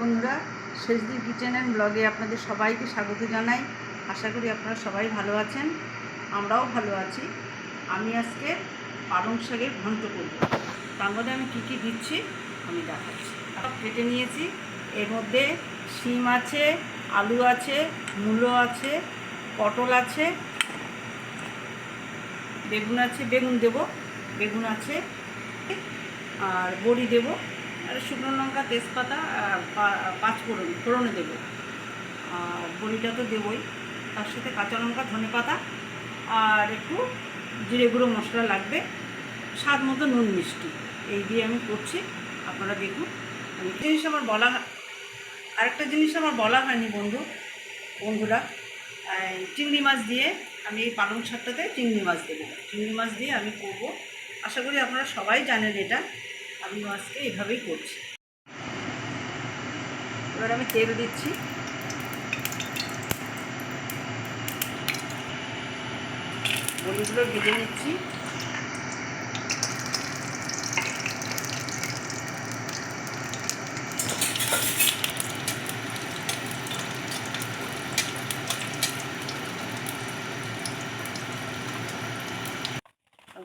বন্ধুরা শেষদিন kitchen and ব্লগে আপনাদের সবাইকে স্বাগত জানাই। আশা করি আপনারা সবাই ভালো আছেন, আমরাও ভালো আছি। আমি আজকে পালং শাকের ঘন্ট করব। তার মধ্যে আমি কী কী দিচ্ছি, আমি দেখাচ্ছি। কেটে নিয়েছি, এর মধ্যে শিম আছে, আলু আছে, মূলো আছে, পটল আছে, বেগুন আছে, বেগুন দেব, বেগুন আছে, আর বড়ি দেব। শুকনো লঙ্কা, তেজপাতা আর পাঁচ ফোড়ন ফোড়নে দেবো। আর বড়িটা তো দেবই। তার সাথে কাঁচা লঙ্কা, ধনে পাতা আর একটু জিরে গুঁড়ো মশলা লাগবে। স্বাদ মতো নুন মিষ্টি। এই দিয়ে আমি করছি। আপনারা দেখুন। জিনিস আমার বলা আরেকটা জিনিস আমার বলা হয়নি বন্ধু, বন্ধুরা। চিংড়ি মাছ দিয়ে আমি এই পালং শাকটাতে চিংড়ি মাছ দেবো। চিংড়ি মাছ দিয়ে আমি করব। আশা করি আপনারা সবাই জানেন এটা। আমি আজকে এভাবেই করছি। এবার আমি তেল দিচ্ছি। বড়িগুলো ভেজে নিচ্ছি।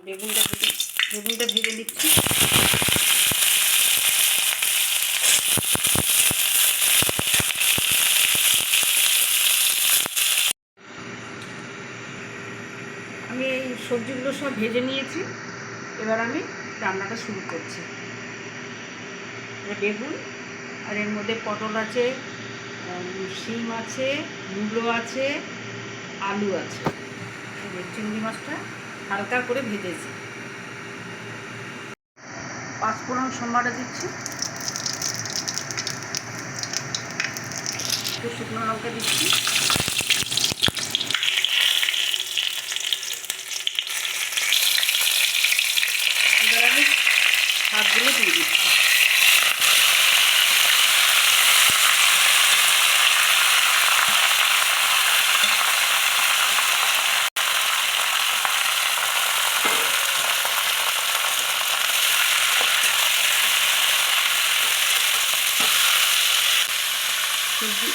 বেগুনটা বেগুনটা ভেজে দিচ্ছি আমি এই সবজিগুলো সব ভেজে নিয়েছি। এবার আমি রান্নাটা শুরু করছি। বেগুন, আর এর মধ্যে পটল আছে শিম আছে, মূলো আছে, আলু আছে। চিংড়ি মাছটা হালকা করে ভেজেছি। পাঁচফোড়ন সোমবারে দিচ্ছি। একটু শুকনো লঙ্কা দিচ্ছি এবার আমি শাকগুলো দিয়ে দিচ্ছি সবজি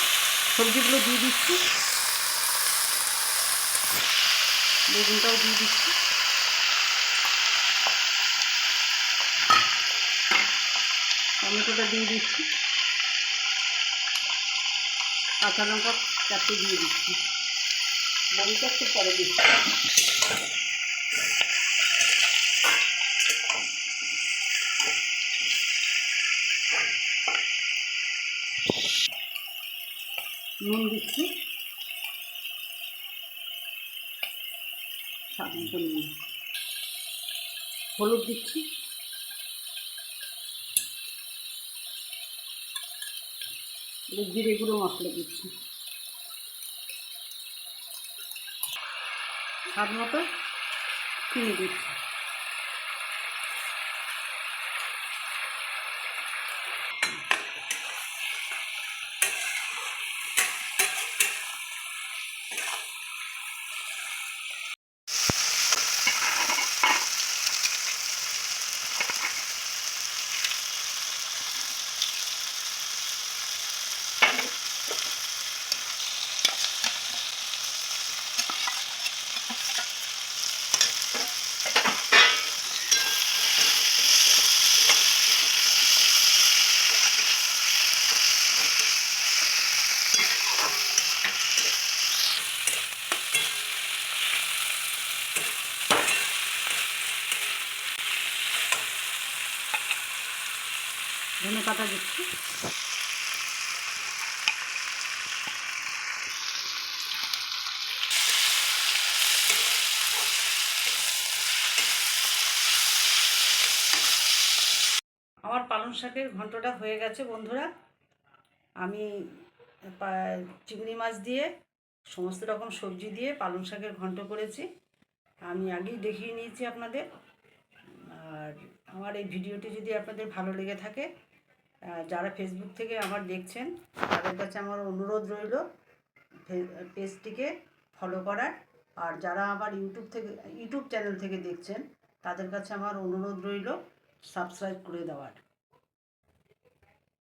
সবজিগুলো দিয়ে দিচ্ছি। বেগুনটাও দিয়ে দিচ্ছি। টমেটোটা দিয়ে দিচ্ছি। কাঁচা লঙ্কা চারটে দিয়ে দিচ্ছি। বড়িটা একটু পরে দিচ্ছি। নুন দিচ্ছি। স্বাদ হলুদ দিচ্ছি। জিরে গুঁড়ো মশলা দিচ্ছি। স্বাদ মতো চিনি দিচ্ছি। ধনে পাতা দিচ্ছি। আমার পালং শাকের ঘন্টটা হয়ে গেছে বন্ধুরা। আমি চিংড়ি মাছ দিয়ে সমস্ত রকম সবজি দিয়ে পালং শাকের ঘন্ট করেছি। আমি আগেই দেখিয়ে নিয়েছি আপনাদের। আর আমার এই ভিডিওটি যদি আপনাদের ভালো লেগে থাকে যারা ফেসবুক থেকে আমার দেখছেন, তাদের কাছে আমার অনুরোধ রইল পেজটিকে ফলো করার। আর যারা আমার ইউটিউব থেকে ইউটিউব চ্যানেল থেকে দেখছেন, তাদের কাছে আমার অনুরোধ রইল সাবস্ক্রাইব করে দেওয়ার।